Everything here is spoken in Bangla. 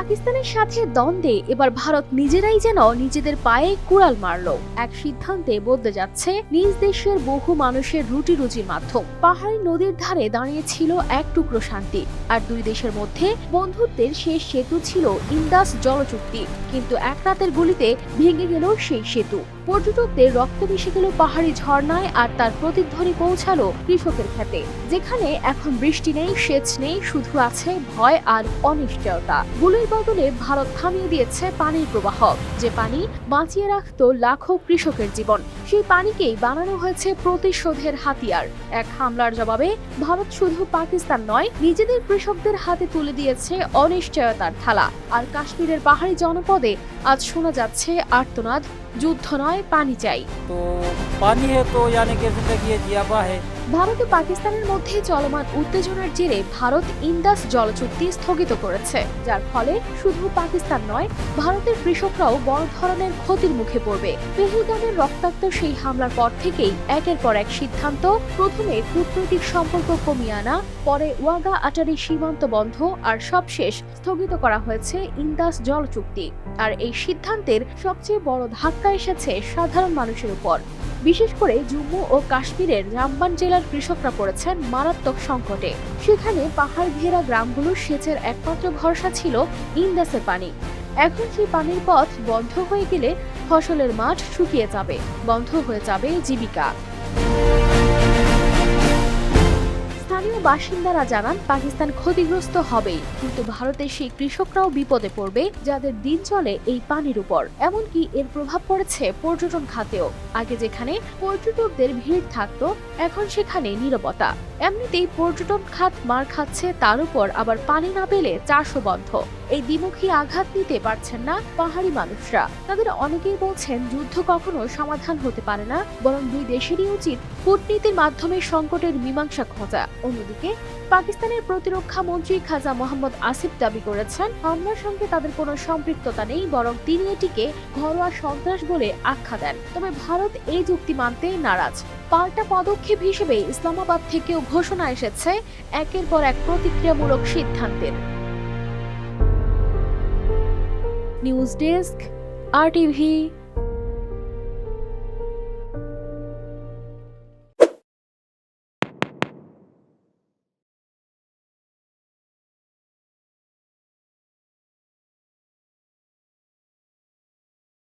পাকিস্তানের সাথে দ্বন্দ্বে এবার ভারত নিজেরাই যেন নিজেদের পায়ে কুড়াল মারল। এক সিদ্ধান্তে বদলে যাচ্ছে নিজ দেশের বহু মানুষের রুটি রুজির মাধ্যম। পাহাড়ি নদীর ধারে দাঁড়িয়েছিল এক টুকরো শান্তি, আর দুই দেশের মধ্যে বন্ধুত্বের শেষ সেতু ছিল ইন্দাস জলচুক্তি। কিন্তু এক রাতের গুলিতে ভেঙে গেল সেই সেতু। পর্যটকদের রক্ত মিশে গেল পাহাড়ি ঝর্ণায়, আর তার প্রতিধ্বনি পৌঁছালো কৃষকের খেতে। যেখানে এখন বৃষ্টি নেই, সেচ নেই, শুধু আছে ভয় আর অনিশ্চয়তা। গুলির বদলে ভারত থামিয়ে দিয়েছে পানির প্রবাহ। যে পানি বাঁচিয়ে রাখত লাখো কৃষকের জীবন। সেই পানিকেই বানানো হয়েছে প্রতিশোধের হাতিয়ার এক হামলার জবাবে ভারত শুধু পাকিস্তান নয় নিজেদের কৃষকদের হাতে তুলে দিয়েছে অনিশ্চয়তার থালা আর কাশ্মীরের পাহাড়ি জনপদে আজ শোনা যাচ্ছে আর্তনাদ যুদ্ধ নয় পানি চাই तो पानी है तो यानी कि जिंदगी है जियाबा है ভারত ও পাকিস্তানের মধ্যে চলমান উত্তেজনার জেরে ভারত ইন্দাস জলচুক্তি স্থগিত করেছে যার ফলে শুধু পাকিস্তান নয় ভারতের কৃষকরাও বড় ধরনের ক্ষতির মুখে পড়বে পেহেলগামের রক্তাক্ত সেই হামলার পর থেকেই একের পর এক সিদ্ধান্ত, প্রথমে কূটনৈতিক সম্পর্ক কমিয়ে আনা, পরে ওয়াগা আটারি সীমান্ত বন্ধ আর সবশেষ স্থগিত করা হয়েছে ইন্দাস জল চুক্তি। আর এই সিদ্ধান্তের সবচেয়ে বড় ধাক্কা এসেছে সাধারণ মানুষের উপর। বিশেষ করে জম্মু ও কাশ্মীরের রামবান জেলার কৃষকরা পড়েছেন মারাত্মক সংকটে। সেখানে পাহাড় ঘেরা গ্রামগুলোর সেচের একমাত্র ভরসা ছিল ইন্দাসের পানি। এখন সেই পানির পথ বন্ধ হয়ে গেলে ফসলের মাঠ শুকিয়ে যাবে বন্ধ হয়ে যাবে জীবিকা। বাসিন্দারা জানান, পাকিস্তান ক্ষতিগ্রস্ত হবেই। কিন্তু ভারতের সেই কৃষকরাও বিপদে পড়বে, যাদের দিন চলে এই পানির উপর। এমনকি এর প্রভাব পড়েছে পর্যটন খাতেও। আগে যেখানে পর্যটকদের ভিড় থাকতো, এখন সেখানে নীরবতা। এমনিতেই পর্যটন খাত মার খাচ্ছে, তার উপর আবার পানি না পেলে চাষও বন্ধ। এই দ্বিমুখী আঘাত নিতে পারছেন না পাহাড়ি মানুষরা। তাদের অনেকেই বলছেন, যুদ্ধ কখনো সমাধান হতে পারে না, বরং দুই দেশেরই উচিত কূটনীতির মাধ্যমে সংকটের মীমাংসা খোঁজা। অন্যদিকে পাকিস্তানের প্রতিরক্ষা মন্ত্রী খাজা মোহাম্মদ আসিফ দাবি করেছেন, হামলার সঙ্গে তাদের কোনো সম্পৃক্ততা নেই, বরং তিনি এটিকে ঘরোয়া সন্ত্রাস বলে আখ্যা দেন। তবে ভারত এই যুক্তি মানতে নারাজ। পাল্টা পদক্ষেপ হিসেবে ইসলামাবাদ থেকেও ঘোষণা এসেছে একের পর এক প্রতিক্রিয়ামূলক সিদ্ধান্তের। News desk, R TV.